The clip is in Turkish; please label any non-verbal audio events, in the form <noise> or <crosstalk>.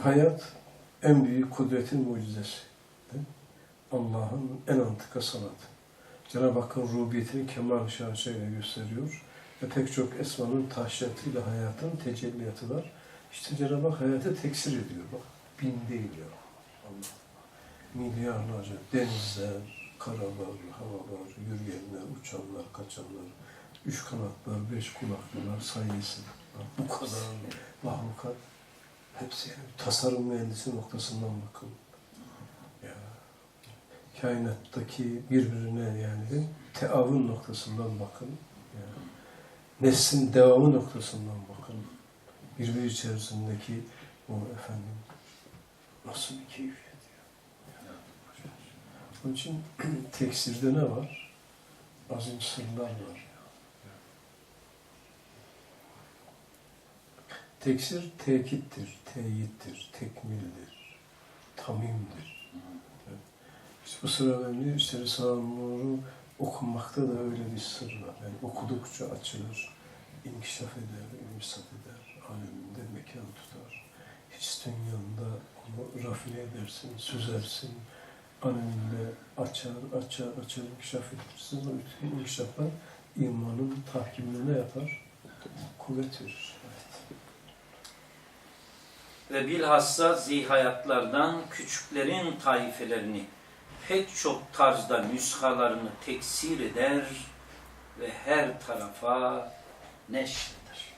hayat en büyük kudretin mucizesi. Allah'ın en antika sanatı. Cenab-ı Hakk'ın rubiyetini kemal şahsıyla gösteriyor. Ve pek çok esmanın tahşiyatıyla hayatın tecelliyatı var. İşte Cenab-ı Hak hayatı teksir ediyor. Bak bin değil ya. Allah. Milyarlarca denizler, karalar, havalar, yürüyenler, uçanlar, kaçanlar, üç kanatlar, beş kulaklılar sayısı. Bu kadar mahlukat hepsi tasarım mühendisi noktasından bakın. Ya, kainattaki birbirine yani teavun noktasından bakın. Ya, neslin devamı noktasından bakın. Birbiri içerisindeki o efendim nasıl bir keyfiyet ya. Onun için <clears throat> teksirde ne var? Azim sırlar var. Teksir tekittir, teyittir, tekmildir, tamimdir. Evet. Bu sır önemli. İşte Risale-i da öyle bir sır var. Yani okudukça açılır, inkişaf eder, imsat eder, aleminde mekan tutar. Hiç dünyanda onu rafine edersin, süzersin, aleminde açar, açar, açar, inkişaf edersin. O bütün inkişaflar imanın tahkimine ne yapar? Kuvvet verir. Ve bilhassa zihayatlardan küçüklerin taifelerini pek çok tarzda nüshalarını teksir eder ve her tarafa neşreder.